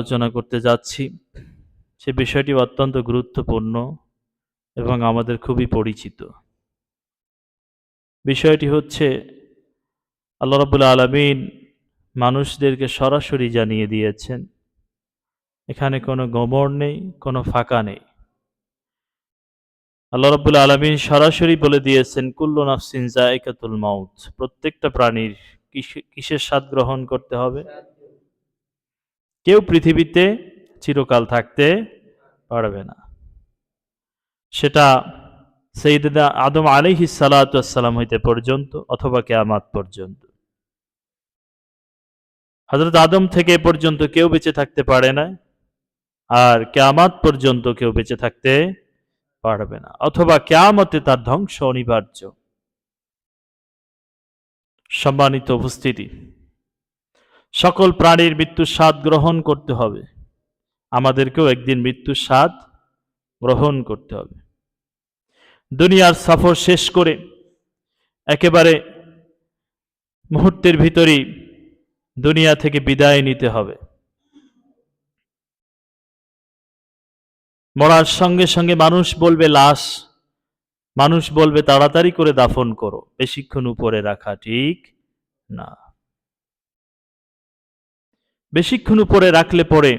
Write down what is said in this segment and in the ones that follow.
আলোচনা করতে যাচ্ছি। সে বিষয়টি অত্যন্ত গুরুত্বপূর্ণ এবং আমাদের খুবই পরিচিত। বিষয়টি হচ্ছে, আল্লাহ রাবুল আলমিন মানুষদেরকে সরাসরি জানিয়ে দিয়েছেন, এখানে কোনো গোমর নেই, কোনো ফাঁকা নেই। আল্লাহ রাবুল আলমিন সরাসরি বলে দিয়েছেন, কুল্লু নাফসিন জায়কাতুল মাউত। প্রত্যেকটা প্রাণীর কিসের স্বাদ গ্রহণ করতে হবে? কেউ পৃথিবীতে চিরকাল থাকতে পারবে না। সেটা সেইদিনা আদম আলিহি সালাতাম হইতে পর্যন্ত অথবা কেয়ামাত পর্যন্ত। হজরত আদম থেকে পর্যন্ত কেউ বেঁচে থাকতে পারে না আর কেয়ামাত পর্যন্ত কেউ বেঁচে থাকতে পারবে না, অথবা কেয়ামতে তার ধ্বংস অনিবার্য। সম্মানিত উপস্থিতি। সকল প্রাণীর মৃত্যুর স্বাদ গ্রহণ করতে হবে। আমাদেরকেও একদিন মৃত্যুর স্বাদ গ্রহণ করতে হবে। দুনিয়ার সফর শেষ করে একেবারে মুহূর্তের ভিতরেই দুনিয়া থেকে বিদায় নিতে হবে। মরার সঙ্গে সঙ্গে মানুষ বলবে, লাশ। মানুষ বলবে, তাড়াতাড়ি করে দাফন করো। বেশিক্ষণ উপরে রাখা ঠিক না। বেশিক্ষণ উপরে রাখলে পরে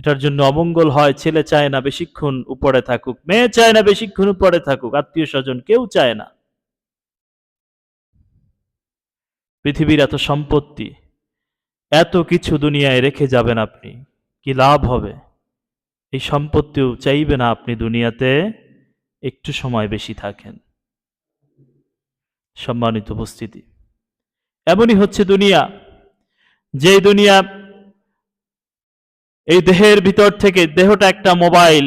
এটার জন্য অমঙ্গল হয়, ছেলে চায় না বেশিক্ষণ উপরে থাকুক, মেয়ে চায় না বেশিক্ষণ উপরে থাকুক, আত্মীয় স্বজন কেউ চায় না। পৃথিবীর এত সম্পত্তি, এত কিছু দুনিয়ায় রেখে যাবেন আপনি, কি লাভ হবে? এই সম্পত্তিও চাইবে না আপনি দুনিয়াতে, একটু সময় বেশি থাকেন। সম্মানিত উপস্থিতি, এমনই হচ্ছে দুনিয়া। যে দুনিয়া, এই দেহের ভিতর থেকে দেহটা একটা মোবাইল,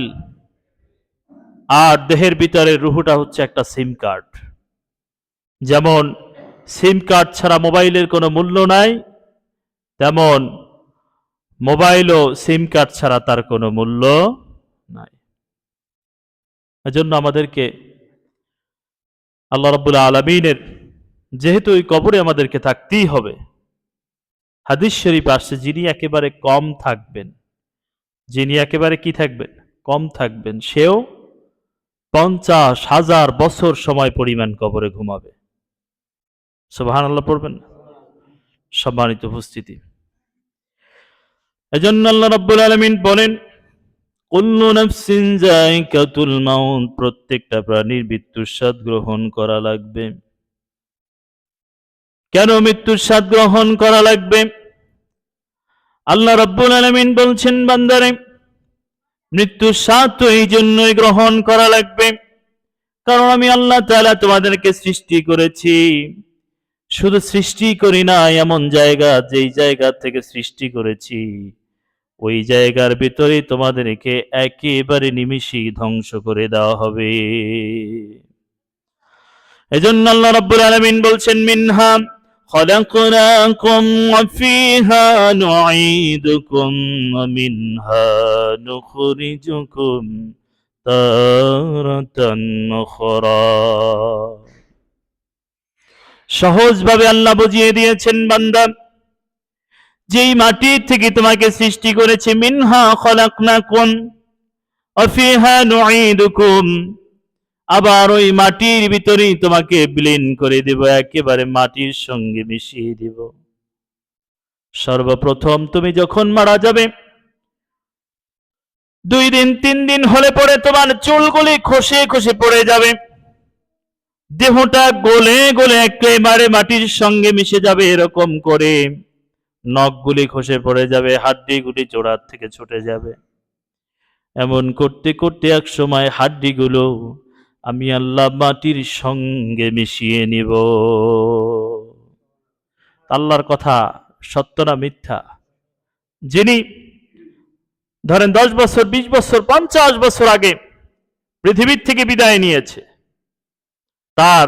আর দেহের ভিতরে রুহুটা হচ্ছে একটা সিম কার্ড। যেমন, সিম কার্ড ছাড়া মোবাইলের কোনো মূল্য নাই, তেমন মোবাইলও সিম কার্ড ছাড়া তার কোনো মূল্য নাই। এজন্য আমাদেরকে আল্লাহ রব্বুল আলমিনের, যেহেতু ওই কবরে আমাদেরকে থাকতেই হবে হাদিস শরীফ আসছে, যিনি একেবারে কম থাকবেন। যিনি একেবারে কি থাকবেন? কম থাকবেন। সেও পঞ্চাশ হাজার বছর সময় পরিমাণ কবরে ঘুমাবে। সোবাহান আল্লাহ পড়বেন? সম্মানিত উপস্থিতি। এজন্য আল্লাহ রাব্বুল আলামিন বলেন প্রত্যেকটা প্রাণীর মৃত্যুর স্বাদ গ্রহণ করা লাগবে। কেন মৃত্যুর স্বাদ গ্রহণ করা লাগবে? আল্লাহ রাব্বুল আলামিন বলছেন, বান্দারে, মৃত্যুর স্বাদ তো এই জন্যই গ্রহণ করা লাগবে। কারণ আমি আল্লাহ তাআলা তোমাদেরকে সৃষ্টি করেছি। শুধু সৃষ্টি করি না, এমন জায়গা যেই জায়গা থেকে সৃষ্টি করেছি, ওই জায়গার ভিতরে তোমাদেরকে একেবারে নিমিষেই ধ্বংস করে দেওয়া হবে। এজন্য আল্লাহ রাব্বুল আলামিন বলছেন, মিনহা خلقناكم وفيها نعيدكم ومنها نخرجكم تارة أخرى সহজভাবে আল্লাহ বুঝিয়ে দিয়েছেন বান্দা যেই মাটি থেকে তোমাকে সৃষ্টি করেছে মিনহা খলাকনাকুম অফিহা নুঈদুকুম আবার ওই মাটির ভিতরেই তোমাকে বিলীন করে দেব, একেবারে মাটির সঙ্গে মিশিয়ে দেব। সর্বপ্রথম তুমি যখন মারা যাবে, দুই দিন, তিন দিন হলে পরে তোমার চুলগুলি খসে খসে পড়ে যাবে। দেহটা গলে গলে একেবারে মাটির সঙ্গে মিশে যাবে এরকম করে। নখগুলি খসে পড়ে যাবে, হাড্ডিগুলি চোড়ার থেকে ছুটে যাবে। এমন করতে করতে এক সময় হাড্ডিগুলো আমি আল্লাহ মাটির সঙ্গে মিশিয়ে নিব। আল্লাহর কথা সত্য না মিথ্যা? যিনি ধরেন দশ বছর, বিশ বছর, পঞ্চাশ বছর আগে পৃথিবীর থেকে বিদায় নিয়েছে, তার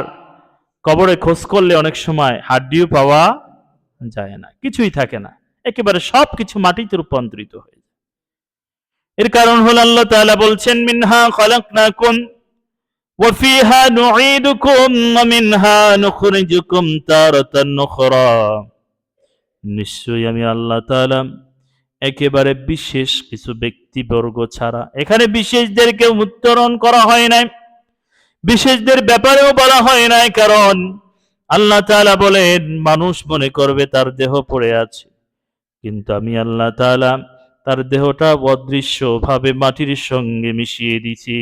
কবরে খোঁজ করলে অনেক সময় হাড্ডিও পাওয়া যায় না, কিছুই থাকে না। একেবারে সব কিছু মাটিতে রূপান্তরিত হয়ে যায়। এর কারণ হল আল্লাহ তাআলা বলছেন, মিনহা খলাকনাকুম وفيها نعيدكم ومنها نخرجكم تارة أخرى নিশ্চয়ই আমি আল্লাহ তাআলা একেবারে বিশেষ কিছু ব্যক্তিবর্গ ছাড়া এখানে বিশেষদেরকে উত্তরণ করা হয় নাই বিশেষদের ব্যাপারেও বলা হয় নাই কারণ আল্লাহ তাআলা বলেন মানুষ মনে করবে তার দেহ পড়ে আছে কিন্তু আমি আল্লাহ তাআলা তার দেহটা অদৃশ্য ভাবে মাটির সঙ্গে মিশিয়ে দিছি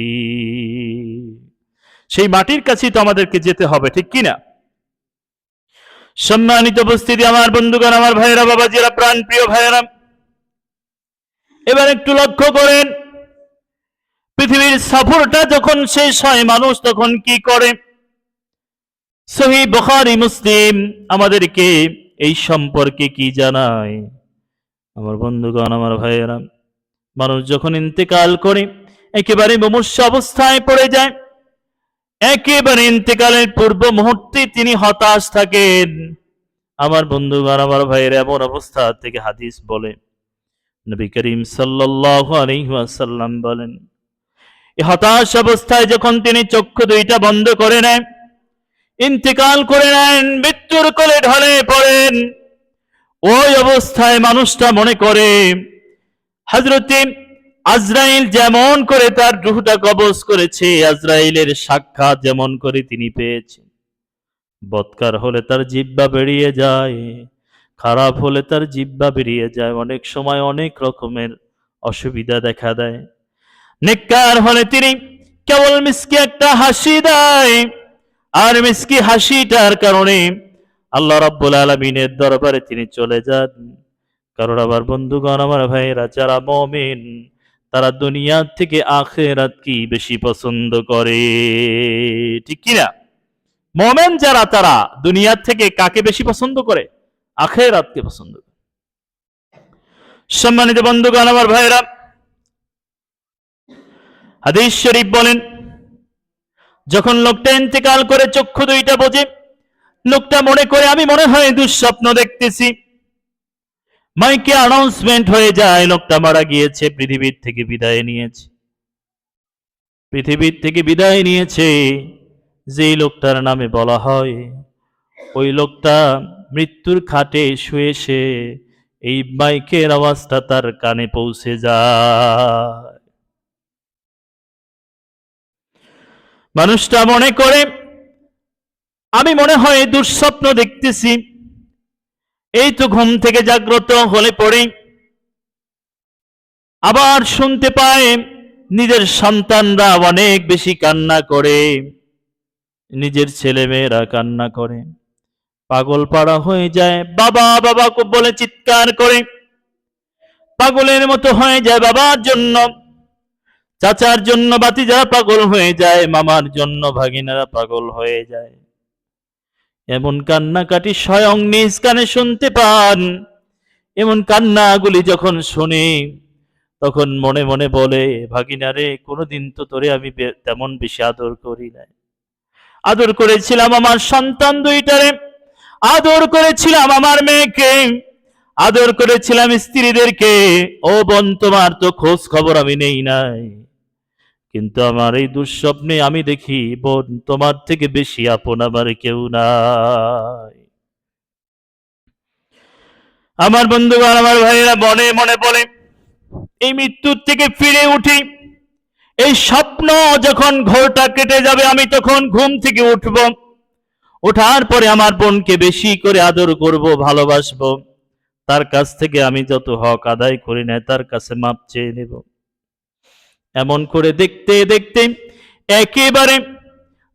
সেই মাটির কাছেই তো আমাদেরকে যেতে হবে, ঠিক কিনা সম্মানিত উপস্থিতি আমার বন্ধুগণ, আমার ভাইয়েরা, বাবাজিরা প্রাণ প্রিয় ভাইয়েরা। এবার একটু লক্ষ্য করেন, পৃথিবীর সফরটা যখন শেষ হয়, মানুষ তখন কি করে? সহি বখারি, মুসলিম, আমাদেরকে এই সম্পর্কে কি জানায়? আমার বন্ধুগণ, আমার ভাইয়েরা, মানুষ যখন ইন্তেকাল করে, একেবারে মুমূর্ষ অবস্থায় পড়ে যায় একেবারে ইন্তেকালের পূর্ব মুহূর্তে তিনি হতাশ থাকেন। আমার বন্ধুগণ, আমার ভাইয়ের, এমন অবস্থা থেকে হাদিস বলে। নবী করিম ওয়াসাল্লাম বলেন হতাশ অবস্থায় যখন তিনি চক্ষু দুইটা বন্ধ করে নেন, ইন্তেকাল করে নেন, মৃত্যুর কোলে ঢলে পড়েন, ওই অবস্থায় মানুষটা মনে করে হজরতে আজরাইল যেমন করে তার রুহটা কবজ করেছে, আজরাইলের সাক্ষাৎ যেমন করে তিনি পেয়েছেন। বৎকার হলে তার জিব্বা বেরিয়ে যায়, খারাপ হলে তার জিব্বা বেরিয়ে যায়, অনেক সময় অনেক রকমের অসুবিধা দেখা দেয়। নেককার হলে তিনি কেবল মিসকি একটা হাসি দেয়, আর মিসকি হাসিটার কারণে আল্লাহ রাব্বুল আলমিনের দরবারে তিনি চলে যান। কারণ আমার বন্ধুগণ, আমার ভাইয়েরা, যারা মমিন তারা দুনিয়ার থেকে আখেরাত কি বেশি পছন্দ করে। ঠিক কিনা মোমেন যারা, তারা দুনিয়ার থেকে কাকে বেশি পছন্দ করে? আখেরাতকে পছন্দ করে। সম্মানিত বন্ধুগণ, আমার ভাইরা হাদিস শরীফ বলেন, যখন লোকটা ইন্তেকাল করে চক্ষু দুইটা বোঝে, লোকটা মনে করে, আমি মনে হয় দুঃস্বপ্ন দেখতেছি। মাইকে অ্যানাউন্সমেন্ট হয়ে যায়, লোকটা মারা গিয়েছে, পৃথিবীর থেকে বিদায় নিয়েছে। পৃথিবীর থেকে বিদায় নিয়েছে, যেই লোকটার নামে বলা হয়, ওই লোকটা মৃত্যুর খাটে শুয়ে সে এই মাইকের আওয়াজটা তার কানে পৌঁছে যায়। মানুষটা মনে করে, আমি মনে হয় দুঃস্বপ্ন দেখতেছি এই তো ঘুম থেকে জাগ্রত হলে পড়ে আবার শুনতে পায় নিজের সন্তানরা অনেক বেশি কান্না করে। নিজের ছেলে মেয়েরা কান্না করে। পাগল পাড়া হয়ে যায়। বাবা বাবা বলে চিৎকার করে। পাগলের মতো হয়ে যায় বাবার জন্য। চাচার জন্য বাতি বাতিজা পাগল হয়ে যায়। মামার জন্য ভাগিনারা পাগল হয়ে যায়। এমন কান্নাকাটি স্বয়ং নিজ কানে শুনতে পান। এমন কান্নাগুলি যখন শুনে, তখন মনে মনে বলে ভাগিনারে কোনোদিন তো তোরে আমি তেমন বেশি আদর করি নাই। আদর করেছিলাম আমার সন্তান দুইটারে, আদর করেছিলাম আমার মেয়েকে, আদর করেছিলাম স্ত্রীদেরকে। ও বোন, তোমার তো খোঁজ খবর আমি নেই নাই। কিন্তু আমার এই দুঃস্বপ্নে আমি দেখি, বোন, তোমার থেকে বেশি আপন আমার কেউ নাই। আমার বন্ধুগণ, আমার ভাইয়েরা মনে মনে বলে এই মৃত্যুর থেকে ফিরে উঠি। এই স্বপ্ন যখন ঘোরটা কেটে যাবে, আমি তখন ঘুম থেকে উঠব। ওঠার পরে আমার বোনকে বেশি করে আদর করব, ভালোবাসবো। তার কাছ থেকে আমি যত হক আদায় করি না তার কাছে মাপ চেয়ে নেব। এমন করে দেখতে দেখতে একেবারে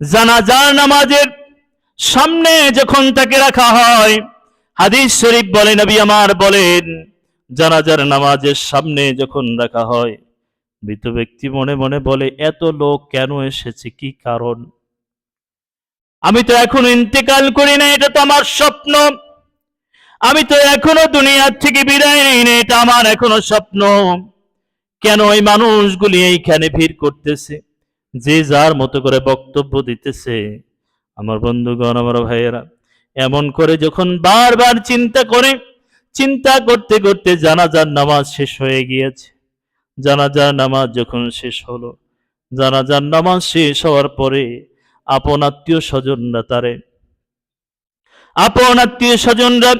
জানাজার নামাজের সামনে যখন তাকে রাখা হয়, হাদিস শরীফ বলে, নবী আমার বলেন, জানাজার নামাজের সামনে যখন রাখা হয়, মৃত ব্যক্তি মনে মনে বলে, এত লোক কেন এসেছে? কি কারণ? আমি তো এখনও ইন্তেকাল করি না এটা তো আমার স্বপ্ন। আমি তো এখনও দুনিয়ার থেকে বিদায় নেই না এটা আমার এখনও স্বপ্ন। কেন এই মানুষগুলি এইখানে ভিড় করতেছে? যে যার মতো করে বক্তব্য দিতেছে। আমার বন্ধুগণ, আমার ভাইয়েরা, এমন করে যখন বারবার চিন্তা করে, চিন্তা করতে করতে জানাজার নামাজ শেষ হয়ে গিয়েছে। জানাজার নামাজ যখন শেষ হলো, জানাজার নামাজ শেষ হওয়ার পরে আপন আত্মীয় স্বজনরা তারে, আপন আত্মীয় স্বজনরা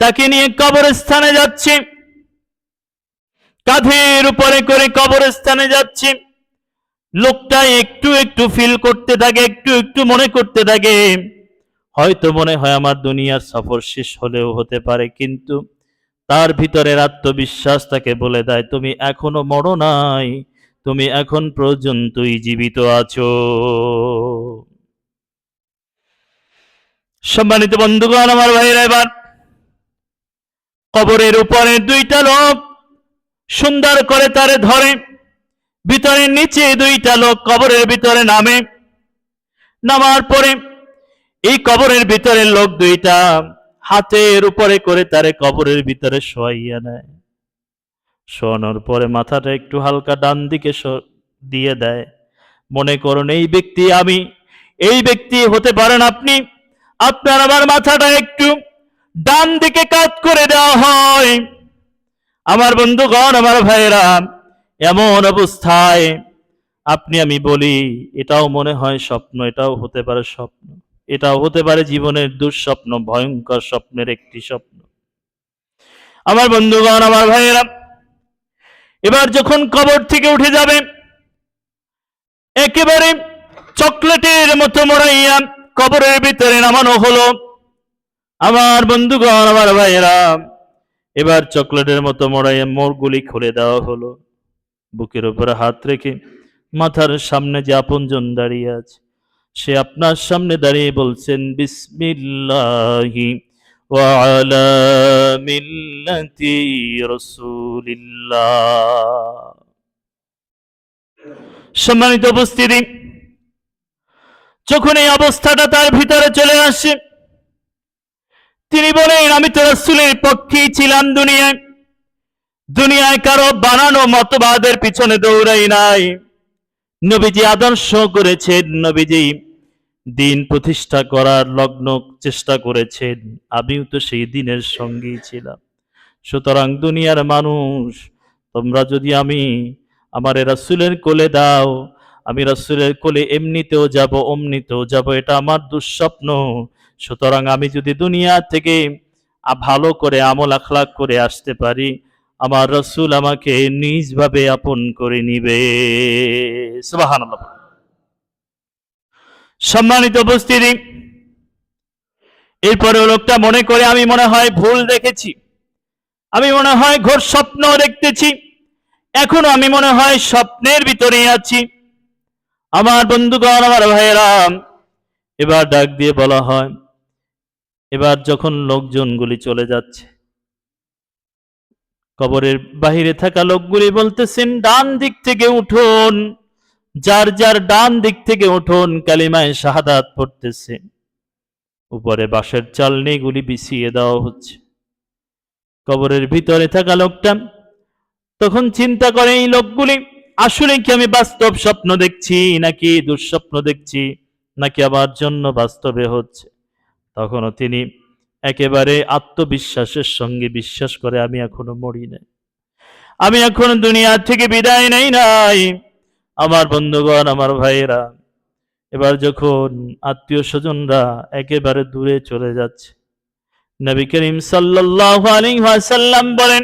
তাকে নিয়ে কবরস্থানে যাচ্ছে। কাঁধের উপরে করে কবরস্থানে যাচ্ছে। লোকটা একটু একটু ফিল করতে থাকে, একটু একটু মনে করতে থাকে। হয়তো মনে হয় আমার দুনিয়ার সফর শেষ হলেও হতে পারে, কিন্তু তার ভিতরের আত্মবিশ্বাস তাকে বলে দেয়, তুমি এখনও মরো নাই, তুমি এখন পর্যন্তই জীবিত আছো। সম্মানিত বন্ধুগণ, আমার ভাইরা এবার কবরের উপরে দুইটা লোক সুন্দর করে তারে ধরে, ভিতরে নিচে দুইটা লোক কবরের ভিতরে নামে। নামার পরে এই কবরের ভিতরে লোক দুইটা হাতের উপরে করে তারে কবরের ভিতরে শোয়াইয়া নেয়। শোয়ানোর পরে মাথাটা একটু হালকা ডান দিকে দিয়ে দেয়। মনে করুন, এই ব্যক্তি আমি, এই ব্যক্তি হতে পারেন আপনি, আপনার আমার মাথাটা একটু ডান দিকে কাত করে দেওয়া হয়। আমার বন্ধুগণ, আমার ভাইয়েরা, এমন অবস্থায় আপনি আমি বলি, এটাও মনে হয় স্বপ্ন, এটাও হতে পারে স্বপ্ন, এটাও হতে পারে জীবনের দুঃস্বপ্ন, ভয়ঙ্কর স্বপ্নের একটি স্বপ্ন। আমার বন্ধুগণ, আমার ভাইয়েরা, এবার যখন কবর থেকে উঠে যাবে, একেবারে চকলেটের মতো মোড়াইয়া কবরের ভিতরে নামানো হলো, আমার বন্ধুগণ, আমার ভাইয়েরা এবার চকলেটের মতো মোড়াইয়া মোড়গুলি খুলে দেওয়া হলো। বুকের উপরে হাত রেখে মাথার সামনে যে আপনজন দাঁড়িয়ে আছে, সে আপনার সামনে দাঁড়িয়ে বলছেন, বিসমিল্লাহি সম্মানিত উপস্থিতি, যখন এই অবস্থাটা তার ভিতরে চলে আসে তিনি বলেন, আমি তো রাসূলের পক্ষেই ছিলাম দুনিয়ায়। দুনিয়ায় কারও বানানো মতবাদের পিছনে দৌড়াই নাই। নবীজি আদর্শ করেছেন, নবীজি দিন প্রতিষ্ঠা করার লগ্ন চেষ্টা করেছেন। আমিও তো সেই দিনের সঙ্গেই ছিলাম। সুতরাং দুনিয়ার মানুষ, তোমরা যদি আমি আমার রাসূলের কোলে দাও, আমি রাসূলের কোলে এমনিতেও যাব, অমনিতেও যাব, এটা আমার দুঃস্বপ্ন। সুতরাং আমি যদি দুনিয়া থেকে ভালো করে আমল আখলাক করে আসতে পারি, আমার রসুল আমাকে নিজভাবে আপন করে নিবে। সম্মানিত উপস্থিতি এরপরে লোকটা মনে করে আমি মনে হয় ভুল দেখেছি। আমি মনে হয় ঘোর স্বপ্ন দেখতেছি। এখনও আমি মনে হয় স্বপ্নের ভিতরেই আছি। আমার বন্ধুগণ, আমার ভাইয়েরা, এবার ডাক দিয়ে বলা হয় এবার যখন লোকজনগুলি চলে যাচ্ছে, কবরের বাহিরে থাকা লোকগুলি বলতেছেন, ডান দিক থেকে উঠুন। যার যার ডান দিক থেকে উঠুন, কালিমায় শাহাদাত পড়তেছে। উপরে বাঁশের চালনিগুলি বিছিয়ে দেওয়া হচ্ছে। কবরের ভিতরে থাকা লোকটা তখন চিন্তা করে, এই লোকগুলি আসলে কি আমি বাস্তব স্বপ্ন দেখছি, নাকি দুঃস্বপ্ন দেখছি, নাকি আমার জন্য বাস্তবে হচ্ছে? তখনও তিনি একেবারে আত্মবিশ্বাসের সঙ্গে বিশ্বাস করে, আমি এখনও মরি নাই। আমি এখন দুনিয়া থেকে বিদায় নেই নাই, আমার বন্ধুগণ, আমার ভাইয়েরা। এবার যখন আত্মীয় স্বজনরা একেবারে দূরে চলে যাচ্ছে, নবী করিম আলাইহি বলেন,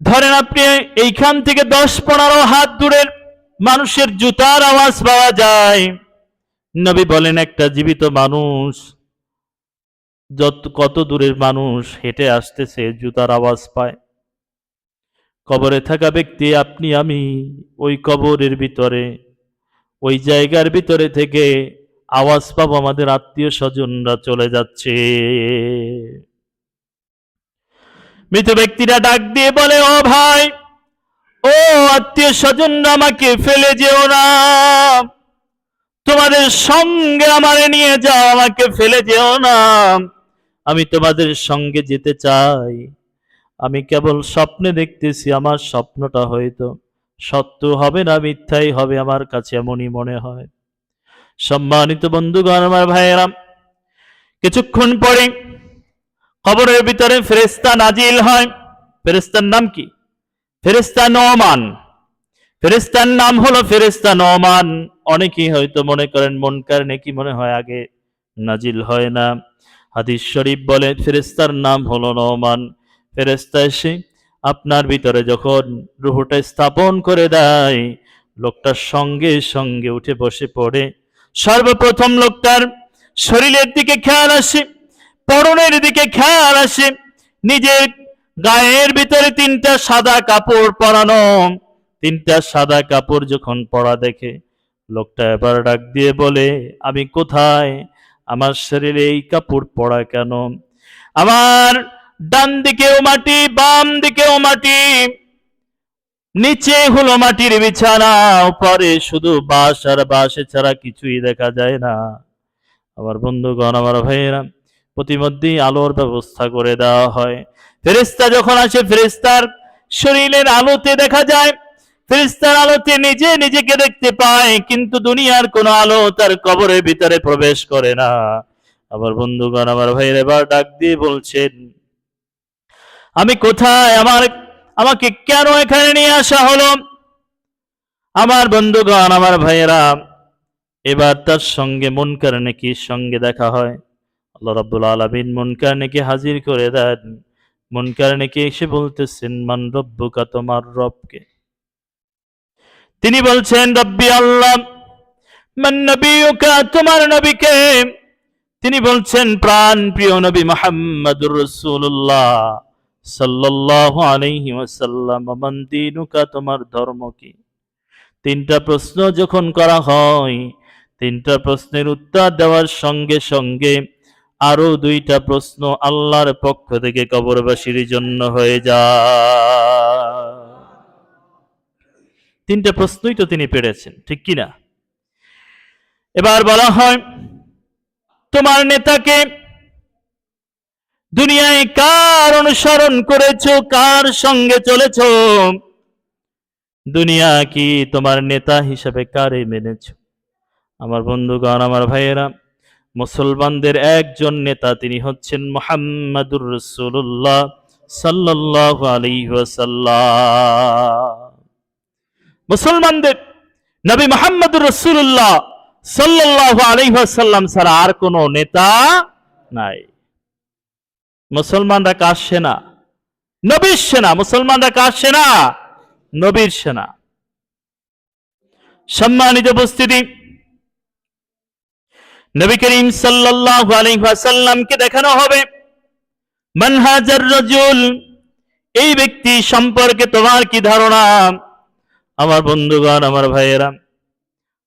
ধরেন আপনি এইখান থেকে দশ পনেরো হাত দূরের মানুষের জুতার আওয়াজ পাওয়া যায় নবী বলেন, একটা জীবিত মানুষ, যত, কত দূরের মানুষ হেঁটে আসতেছে, জুতার আওয়াজ পায়। কবরে থাকা ব্যক্তি, আপনি, আমি ওই কবরের ভিতরে, ওই জায়গার ভিতরে থেকে আওয়াজ পাবো, আমাদের আত্মীয় স্বজনরা চলে যাচ্ছে। মৃত ব্যক্তিরা ডাক দিয়ে বলে, ও ভাই, ও আত্মীয় স্বজনরা আমাকে ফেলে যেও না। তোমাদের সঙ্গে আমারে নিয়ে যাও, আমাকে ফেলে যেও না। আমি তোমাদের সঙ্গে যেতে চাই। আমি কেবল স্বপ্নে দেখতেছি, আমার স্বপ্নটা হয়তো সত্য হবে না, মিথ্যাই হবে, আমার কাছে এমনই মনে হয়। সম্মানিত বন্ধুগণ, আমার ভাইয়েরা, কিছুক্ষণ পরে কবরের ভিতরে ফেরেস্তা নাজিল হয়। ফেরেস্তার নাম কি? ফেরেস্তা নমান ফেরেস্তার নাম হলো ফেরেস্তা নমান অনেকেই হয়তো মনে করেন মনকার নেকি মনে হয় আগে নাজিল হয় না। হাদিস শরীফ বলে ফেরেস্তার নাম হলো নমান ফেরেস্তা এসে আপনার ভিতরে যখন রুহুটা স্থাপন করে দেয়, লোকটার সঙ্গে সঙ্গে উঠে বসে পড়ে। সর্বপ্রথম লোকটার শরীরের দিকে খেয়াল আসে, পরনের দিকে খেয়াল আসে। নিজের গায়ের ভিতরে তিনটা সাদা কাপড় পরানো। তিনটা সাদা কাপড় যখন পরা দেখে, লোকটা এবার ডাক দিয়ে বলে, আমি কোথায়? আমার শরীরে এই কাপড় পরা কেন? আমার ডান দিকেও মাটি, বাম দিকেও মাটি, নিচে হলো মাটির বিছানা, উপরে শুধু বাঁশ আর বাঁশে ছাড়া কিছুই দেখা যায় না। আমার বন্ধুগণ, আমার ভাইয়েরা প্রতিমধ্যেই আলোর ব্যবস্থা করে দেওয়া হয়। ফেরেস্তা যখন আসে ফেরেস্তার শরীরের আলোতে দেখা যায় ফেরেস্তার আলোতে নিজে নিজেকে দেখতে পায়, কিন্তু দুনিয়ার কোনো আলো তার কবরের ভিতরে প্রবেশ করে না। আমার বন্ধুগণ, আমার ভাইয়ের এবার ডাক দিয়ে বলছেন, আমি কোথায়? আমার, আমাকে কেন এখানে নিয়ে আসা হলো? আমার বন্ধুগণ, আমার ভাইয়েরা, এবার তার সঙ্গে মন মনকার নেকির সঙ্গে দেখা হয়। আল্লাহ রাব্বুল আলামিন মনকার নেকি হাজির করে দেন। মনকার নেকি এসে বলতেছেন, মান রব্বুকা, তোমার রবকে। তিনি বলছেন, রব্বি আল্লাহ তোমার নবীকে? তিনি বলছেন, প্রাণ প্রিয় নবী মুহাম্মদুর রসুল্লাহ ওয়াসাল্লাম মান দীনুকা, তোমার ধর্ম কি? তিনটা প্রশ্ন যখন করা হয়, তিনটা প্রশ্নের উত্তর দেওয়ার সঙ্গে সঙ্গে আরও দুইটা প্রশ্ন আল্লাহর পক্ষ থেকে কবরবাসীর জন্য হয়ে যায়। তিনটা প্রশ্নই তো তিনি পেরেছেন, ঠিক কি না? এবার বলা হয়, তোমার নেতাকে দুনিয়ায় কার অনুসরণ করেছ, কার সঙ্গে চলেছো? দুনিয়া কি তোমার নেতা হিসাবে কারে মেনেছ? আমার বন্ধুগণ, আমার ভাইয়েরা, মুসলমানদের একজন নেতা তিনি হচ্ছেন মোহাম্মদুর রসুল্লাহ সাল্লাহ আলী মুসলমানদের নবী মোহাম্মদুর রসুল্লাহ সাল্লাহ আলী সাল্লাম ছাড়া আর কোনো নেতা নাই। মুসলমানরা কার সেনা? নবীর সেনা। মুসলমানরা কার সেনা? নবীর সেনা। সম্মানিত উপস্থিতি, নবী করিম সাল্লাল্লাহু আলাইহি ওয়াসাল্লামকে দেখানো হবে। মানহাজার রজুল, এই ব্যক্তি সম্পর্কে তোমার কি ধারণা? আমার বন্ধুগণ, আমার ভাইয়েরা,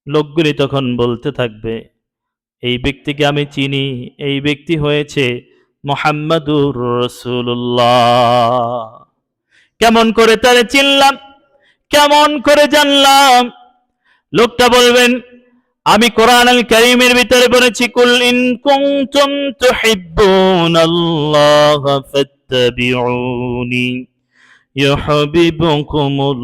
লোকগুলি তখন বলতে থাকবে, এই ব্যক্তিকে আমি চিনি, এই ব্যক্তি হয়েছে মোহাম্মদুর রসুল্লাহ কেমন করে তারে চিনলাম, কেমন করে জানলাম? লোকটা বলবেন, আমি কোরআন আল কারীমের ভিতরে বলেছি, কুল ইন কুনতুম তুহিব্বুনাল্লাহ ফাত্তাবিউনি। ইউহিব্বুকুমুল্লাহ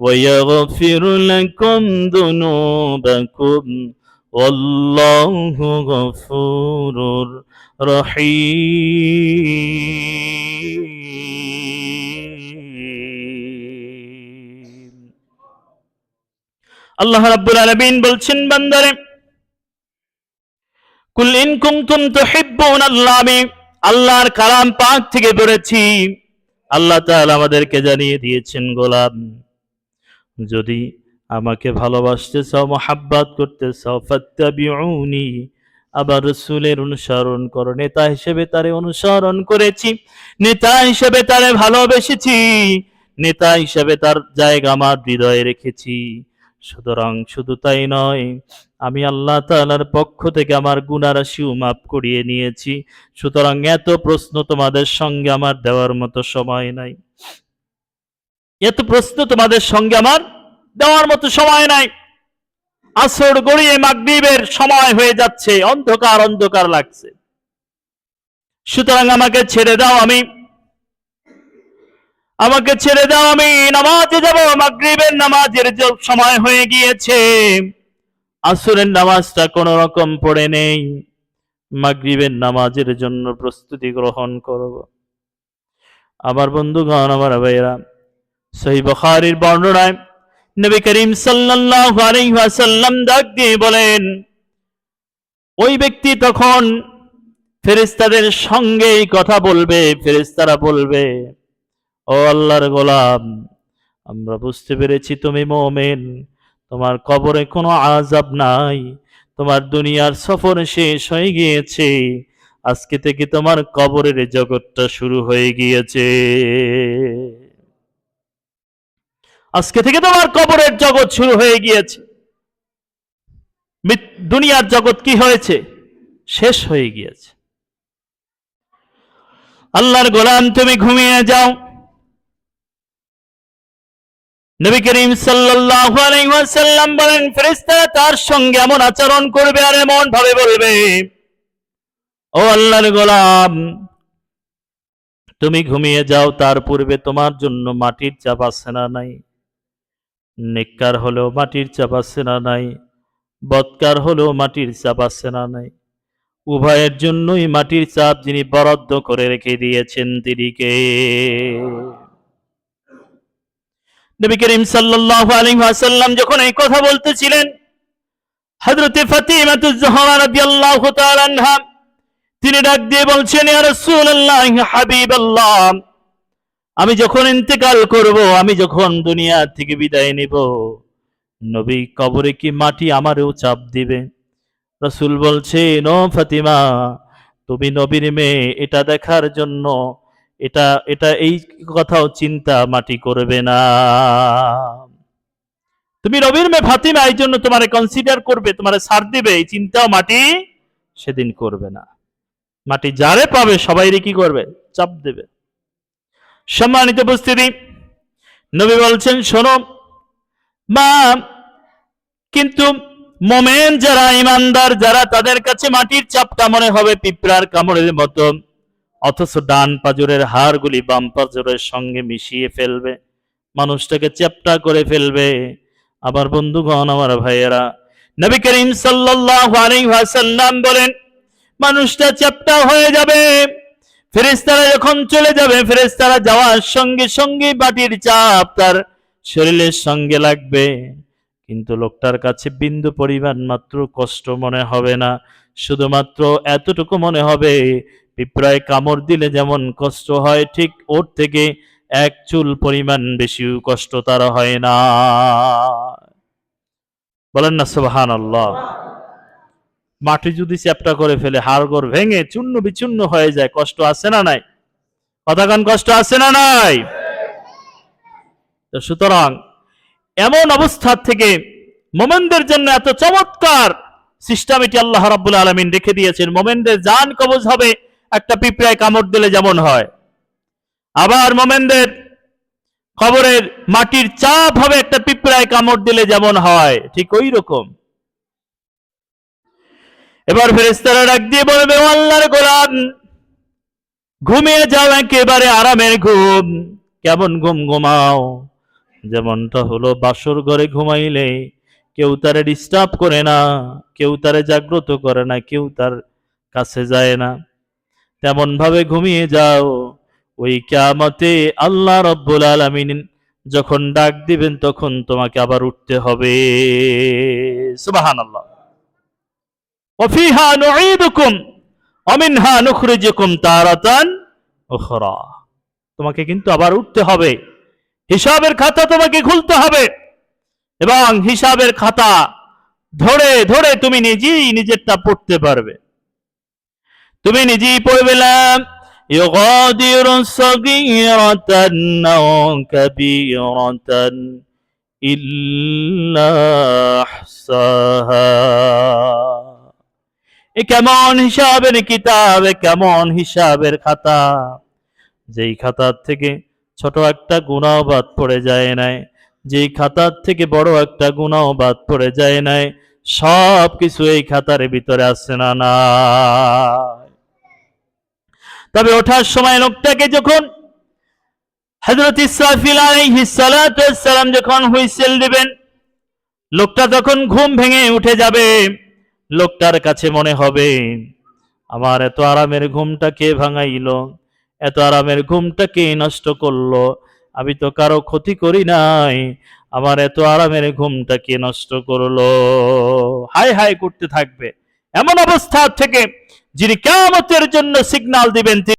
ويغفر لكم ذنوبكم والله غفور رحيم আল্লাহ রাব্বুল আলামিন বলছেন বান্দারে কুল ইন কুনতুম তুহিব্বুন আল্লাহ আমি আল্লাহর কালাম পাক থেকে পড়েছি আল্লাহ তাহলে আমাদেরকে জানিয়ে দিয়েছেন, গোলাম, যদি আমাকে ভালোবাসতে চাও, মহাব্বাত করতে চাও, ফাত্তাবিউনি, আবার রসুলের অনুসরণ করো। নেতা হিসেবে তারে অনুসরণ করেছি, নেতা হিসেবে তারে ভালোবেসেছি, নেতা হিসেবে তার জায়গা আমার হৃদয়ে রেখেছি। সুতরাং শুধু তাই নয়, আমি আল্লাহ তাআলার পক্ষ থেকে আমার গুণারাশিও মাফ করিয়ে নিয়েছি। সুতরাং এত প্রশ্ন তোমাদের সঙ্গে আমার দেওয়ার মতো সময় নাই। এত প্রশ্ন তোমাদের সঙ্গে আমার দেওয়ার মতো সময় নাই। আসর গড়িয়ে মাগরিবের সময় হয়ে যাচ্ছে, অন্ধকার অন্ধকার লাগছে। সুতরাং আমাকে ছেড়ে দাও, আমি আমাকে ছেড়ে দাও আমি। নামাজে যাব, মাগরিবের নামাজের সময় হয়ে গিয়েছে। আসরের নামাজটা কোন রকম পড়ে নেই। মাগরিবের নামাজের জন্য প্রস্তুতি গ্রহণ করব। আমার বন্ধুগণ, আমার ভাইয়েরা, সহি বখারির বর্ণনায় নবী করিম সাল্লাল্লাহু ডাক দিয়ে বলেন, ওই ব্যক্তি তখন ফেরেশতাদের সঙ্গেই কথা বলবে, ফেরেশতারা বলবে ও আল্লাহর গোলাম, আমরা বুঝতে পেরেছি তুমি মোমেন। তোমার কবরে কোনো আজাব নাই, তোমার দুনিয়ার সফর শেষ হয়ে গিয়েছে। আজকে থেকে তোমার কবরের জগৎটা শুরু হয়ে গিয়েছে। আজকে থেকে তোমার কবরের জগৎ শুরু হয়ে গিয়েছে। দুনিয়ার জগৎ কি হয়েছে? শেষ হয়ে গিয়েছে। আল্লাহর গোলাম, তুমি ঘুমিয়ে যাও। নবী করিম ওয়াসাল্লাম বলেন, ফেরেশতারা তার সঙ্গে এমন আচরণ করবে আর এমন ভাবে বলবে, ও আল্লাহর গোলাম, তুমি ঘুমিয়ে যাও, তার পূর্বে তোমার জন্য মাটির চাপ আছে না নাই? নেককার হলেও মাটির চাপ আছে না নাই? বৎকার হলেও মাটির চাপ আছে না নাই? উভয়ের জন্যই মাটির চাপ যিনি বরাদ্দ করে রেখে দিয়েছেন, তিনি কে? নবী করিম সাল্লাল্লাহু আলাইহি ওয়াসাল্লাম যখন এই কথা বলতেছিলেন, হযরতে ফাতিমাতুজ জাহরা রাদিয়াল্লাহু তাআলা আনহা, তিনি ডাক দিয়ে বলছেন রাসূলুল্লাহ, হাবিবাল্লাহ, আমি যখন ইন্তেকাল করব, আমি যখন দুনিয়া থেকে বিদায় নিব, নবী কবরে কি মাটি আমারও চাপ দিবে? রসুল বলছে নো ফাতিমা, তুমি নবীর মেয়ে, এটা দেখার জন্য এটা এটা এই কথাও চিন্তা মাটি করবে না। তুমি নবীর মেয়ে ফাতিমা এই জন্য তোমারে কনসিডার করবে, তোমারে সার দিবে, এই চিন্তাও মাটি সেদিন করবে না। মাটি যারে পাবে, সবাইরে কি করবে? চাপ দেবে। সম্মানিত উপস্থিতি, নবী বলছেন, শোনো, মা, কিন্তু মোমেন যারা, ইমানদার যারা, তাদের কাছে মাটির চাপটা মনে হবে, পিঁপড়ার কামড়ের মতো। অথচ ডান পাজরের হাড়গুলি বাম পাজরের সঙ্গে মিশিয়ে ফেলবে, মানুষটাকে চ্যাপটা করে ফেলবে। আমার বন্ধুগণ, আমার ভাইয়েরা, নবী করিম আলাইহি বলেন, মানুষটা চ্যাপটা হয়ে যাবে, ফেরেশতারা যখন চলে যাবে, ফেরেশতারা যাওয়ার সঙ্গে সঙ্গে বাটির চাপ তার শরীরের সঙ্গে লাগবে। কিন্তু লোকটার কাছে বিন্দু পরিমাণ মাত্র কষ্ট মনে হবে না, শুধুমাত্র এতটুকু মনে হবে পিঁপড়ায় কামড় দিলে যেমন কষ্ট হয়, ঠিক ওর থেকে এক চুল পরিমাণ বেশি কষ্ট তার হয় না। বলেন না আল্লাহ মাটি যদি চ্যাপটা করে ফেলে, হাড়গোড় ভেঙে চূর্ণ বিচূর্ণ হয়ে যায়, কষ্ট আছে না নাই? কথাগান কষ্ট আছে না নাই? সুতরাং এমন অবস্থা থেকে মোমেনদের জন্য এত চমৎকার সিস্টেম এটি আল্লাহ রাব্বুল আলামিন রেখে দিয়েছেন। মোমেনদের জান কবজ হবে একটা পিঁপড়ায় কামড় দিলে যেমন হয়। আবার মোমেনদের খবরের মাটির চাপ হবে একটা পিঁপড়ায় কামড় দিলে যেমন হয়, ঠিক ওই রকম। এবার ফেরেস্তারা ডাক দিয়ে বলবে, "ও আল্লাহর গোলাম, ঘুমিয়ে যাও একেবারে আরামের ঘুম, কেমন ঘুম ঘুমাও। যেমনটা হলো বাসর ঘরে ঘুমাইলে, কেউ তারে ডিস্টার্ব করে না, কেউ তারে জাগ্রত করে না, কেউ তার কাছে যায় না। তেমন ভাবে ঘুমিয়ে যাও। ওই কিয়ামতে আল্লাহ রব্বুল আলামিন যখন ডাক দিবেন, তখন তোমাকে আবার উঠতে হবে। নুখরিজুকুম তারাতান উখরা। তোমাকে কিন্তু আবার উঠতে হবে। হিসাবের খাতা তোমাকে খুলতে হবে। এবং হিসাবের খাতা ধরে ধরে তুমি নিজেই নিজেরটা পড়তে পারবে। তুমি নিজেই পড়বে না يغادر صغيرة أو كبيرة إلا أحصاها এ কেমন হিসাবের কিতাব এ কেমন হিসাবের খাতা যেই খাতার থেকে ছোট একটা গুণাও বাদ পড়ে যায় নাই যেই খাতার থেকে বড় একটা গুণাও বাদ পড়ে যায় নাই সব কিছু এই খাতার ভিতরে আছে না না তবে ওঠার সময় লোকটাকে যখন হযরত ইসরাফিল সালাম যখন হুইসেল দিবেন, লোকটা তখন ঘুম ভেঙে উঠে যাবে। লোকটার কাছে মনে হবে, আমার এত আরামের ঘুমটা কে ভাঙাইল? এত আরামের ঘুমটা কে নষ্ট করল? আমি তো কারও ক্ষতি করি নাই। আমার এত আরামের ঘুমটা কে নষ্ট করল? হাই হাই করতে থাকবে। এমন অবস্থা থেকে যিনি কেমতের জন্য সিগনাল দিবেন তিনি